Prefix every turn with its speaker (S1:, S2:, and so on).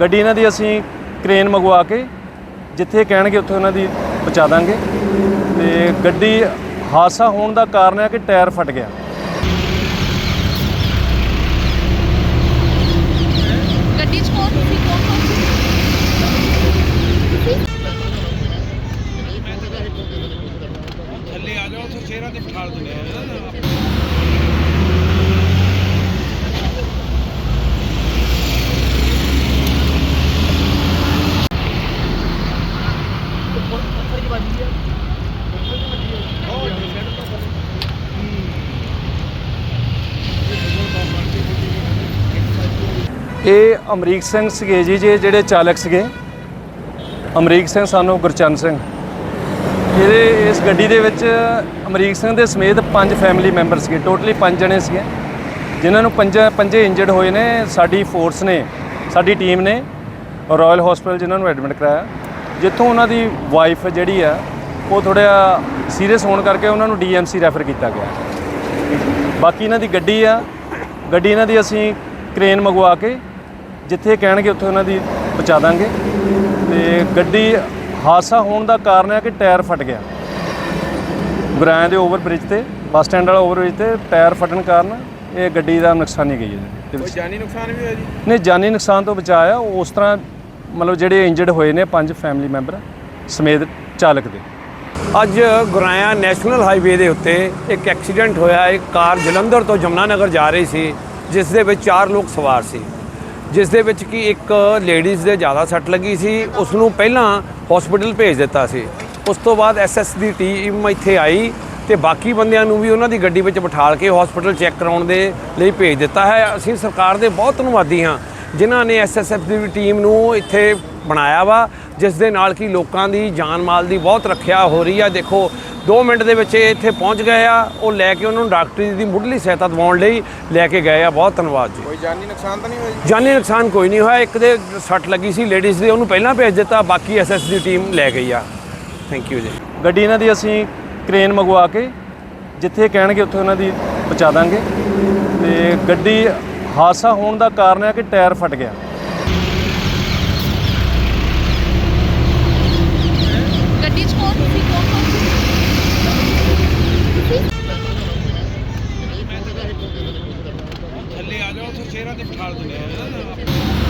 S1: ਗੱਡੀ ਇਹਨਾਂ ਦੀ ਅਸੀਂ ਕ੍ਰੇਨ ਮੰਗਵਾ ਕੇ ਜਿੱਥੇ ਕਹਿਣਗੇ ਉੱਥੇ ਉਹਨਾਂ ਦੀ ਪਹੁੰਚਾ ਦਾਂਗੇ। ਤੇ ਗੱਡੀ ਹਾਦਸਾ ਹੋਣ ਦਾ ਕਾਰਨ ਹੈ ਕਿ ਟਾਇਰ ਫਟ ਗਿਆ।
S2: ਗੱਡੀ 'ਚ ਕੌਣ ਸੀ? ਕੌਣ ਕੌਣ ਸੀ?
S3: ਥੱਲੇ ਆ ਜਾਓ ਉੱਥੇ ਚਿਹਰਾ ਤੇ ਬਿਠਾ ਦਿੰਦੇ ਆ
S1: ਇਹ ਅਮਰੀਕ ਸਿੰਘ ਸੀਗੇ ਜੀ, ਜੇ ਜਿਹੜੇ ਚਾਲਕ ਸੀਗੇ। ਅਮਰੀਕ ਸਿੰਘ, ਸਾਨੂੰ ਗੁਰਚਰਨ ਸਿੰਘ। ਇਹਦੇ, ਇਸ ਗੱਡੀ ਦੇ ਵਿੱਚ ਅਮਰੀਕ ਸਿੰਘ ਦੇ ਸਮੇਤ ਪੰਜ ਫੈਮਿਲੀ ਮੈਂਬਰ ਸੀਗੇ। ਟੋਟਲੀ ਪੰਜ ਜਣੇ ਸੀਗੇ। ਜਿਨ੍ਹਾਂ ਨੂੰ ਪੰਜ, ਪੰਜੇ ਇੰਜਰਡ ਹੋਏ ਨੇ। ਸਾਡੀ ਫੋਰਸ ਨੇ, ਸਾਡੀ ਟੀਮ ਨੇ ਰਾਇਲ ਹਸਪੀਟਲ ਜਿਨ੍ਹਾਂ ਨੂੰ ਐਡਮਿਟ ਕਰਾਇਆ। ਜਿੱਥੋਂ ਉਹਨਾਂ ਦੀ ਵਾਈਫ ਜਿਹੜੀ ਆ ਉਹ ਥੋੜ੍ਹਾ ਸੀਰੀਅਸ ਹੋਣ ਕਰਕੇ ਉਹਨਾਂ ਨੂੰ ਡੀਐਮਸੀ ਰੈਫਰ ਕੀਤਾ ਗਿਆ। ਬਾਕੀ ਇਹਨਾਂ ਦੀ ਗੱਡੀ ਆ ਗੱਡੀ ਇਹਨਾਂ ਦੀ ਅਸੀਂ ਕ੍ਰੇਨ ਮੰਗਵਾ ਕੇ ਜਿੱਥੇ ਕਹਿਣਗੇ ਉੱਥੇ ਉਹਨਾਂ ਦੀ ਪਹੁੰਚਾ ਦਾਂਗੇ। ਤੇ ਗੱਡੀ ਹਾਦਸਾ ਹੋਣ ਦਾ ਕਾਰਨ ਹੈ ਕਿ ਟਾਇਰ ਫਟ ਗਿਆ। ਗੁਰਾਇਆਂ ਦੇ ਓਵਰ ਬ੍ਰਿਜ ਤੇ ਬੱਸ ਸਟੈਂਡ ਵਾਲਾ ਓਵਰ ਬ੍ਰਿਜ ਤੇ ਟਾਇਰ ਫਟਣ ਕਾਰਨ ਇਹ ਗੱਡੀ ਦਾ ਨੁਕਸਾਨ ਹੀ ਗਈ ਹੈ।
S3: ਕੋਈ। ਜਾਨੀ ਨੁਕਸਾਨ ਵੀ ਹੋਇਆ ਜੀ?
S1: ਨਹੀਂ ਜਾਨੀ ਨੁਕਸਾਨ ਤੋਂ ਬਚਾਇਆ ਉਸ ਤਰ੍ਹਾਂ ਮਤਲਬ ਜਿਹੜੇ ਇੰਜਰਡ ਹੋਏ ਨੇ ਪੰਜ ਫੈਮਿਲੀ ਮੈਂਬਰ ਸਮੇਤ ਚਾਲਕ ਦੇ।
S4: ਅੱਜ ਗੁਰਾਇਆ ਨੈਸ਼ਨਲ ਹਾਈਵੇ ਦੇ ਉੱਤੇ ਇੱਕ ਐਕਸੀਡੈਂਟ ਹੋਇਆ। ਇੱਕ ਕਾਰ ਜਲੰਧਰ ਤੋਂ ਜਮਨਾਨਗਰ ਜਾ ਰਹੀ ਸੀ, ਜਿਸ ਦੇ ਵਿੱਚ ਚਾਰ ਲੋਕ ਸਵਾਰ ਸੀ। ਜਿਸ ਦੇ ਵਿੱਚ ਕਿ ਇੱਕ ਲੇਡੀਜ਼ ਦੇ ਜ਼ਿਆਦਾ ਸੱਟ ਲੱਗੀ ਸੀ। ਉਸ ਨੂੰ ਪਹਿਲਾਂ ਹਸਪੀਟਲ ਭੇਜ ਦਿੱਤਾ ਸੀ। ਉਸ ਤੋਂ ਬਾਅਦ ਐਸਐਸ ਦੀ ਟੀਮ ਇੱਥੇ ਆਈ ਤੇ ਬਾਕੀ ਬੰਦਿਆਂ ਨੂੰ ਵੀ ਉਹਨਾਂ ਦੀ ਗੱਡੀ ਵਿੱਚ ਬਿਠਾਲ ਕੇ ਹਸਪੀਟਲ ਚੈੱਕ ਕਰਾਉਣ ਦੇ ਲਈ ਭੇਜ ਦਿੱਤਾ ਹੈ। ਅਸੀਂ ਸਰਕਾਰ ਦੇ ਬਹੁਤ ਧੰਨਵਾਦੀ ਹਾਂ ਜਿਨ੍ਹਾਂ ਨੇ ਐਸਐਸਐਫ ਦੀ ਟੀਮ ਨੂੰ ਇੱਥੇ ਬਣਾਇਆ ਵਾ ਜਿਸ ਦੇ ਨਾਲ ਕਿ ਲੋਕਾਂ ਦੀ ਜਾਨ ਮਾਲ ਦੀ ਬਹੁਤ ਰੱਖਿਆ ਹੋ ਰਹੀ ਆ। ਦੇਖੋ 2 ਮਿੰਟ ਦੇ ਵਿੱਚ ਇਹ ਇੱਥੇ ਪਹੁੰਚ ਗਏ ਆ ਉਹ ਲੈ ਕੇ ਉਹਨਾਂ ਨੂੰ ਡਾਕਟਰੀ ਦੀ ਮੁੱਢਲੀ ਸਹਾਇਤਾ ਦਿਵਾਉਣ ਲਈ ਲੈ ਕੇ ਗਏ ਆ। ਬਹੁਤ ਧੰਨਵਾਦ ਜੀ।
S3: ਕੋਈ ਜਾਨੀ ਨੁਕਸਾਨ ਤਾਂ ਨਹੀਂ ਹੋਇਆ ਜੀ?
S4: ਜਾਨੀ ਨੁਕਸਾਨ ਕੋਈ ਨਹੀਂ ਹੋਇਆ ਇੱਕ ਦੇ ਸੱਟ ਲੱਗੀ ਸੀ ਲੇਡੀਜ਼ ਦੇ ਉਹਨੂੰ ਪਹਿਲਾਂ ਭੇਜ ਦਿੱਤਾ ਬਾਕੀ ਐਸਐਸ ਦੀ ਟੀਮ ਲੈ ਗਈ ਆ। ਥੈਂਕ ਯੂ ਜੀ।
S1: ਗੱਡੀ ਇਹਨਾਂ ਦੀ ਅਸੀਂ ਕ੍ਰੇਨ ਮੰਗਵਾ ਕੇ ਜਿੱਥੇ ਕਹਿਣਗੇ ਉੱਥੇ ਉਹਨਾਂ ਦੀ ਪਹੁੰਚਾ ਦਾਂਗੇ। ਤੇ ਗੱਡੀ ਹਾਦਸਾ ਹੋਣ ਦਾ ਕਾਰਨ ਹੈ ਕਿ ਟਾਇਰ ਫਟ ਗਿਆ।
S2: ਗੱਡੀ 'ਚ ਕੌਣ ਸੀ? ਕੌਣ ਕੌਣ ਸੀ?
S3: ਥੱਲੇ ਆ ਜਾਓ ਉੱਥੇ ਚਿਹਰਾ ਤੇ ਬਿਠਾ ਦਿੰਦੇ ਆ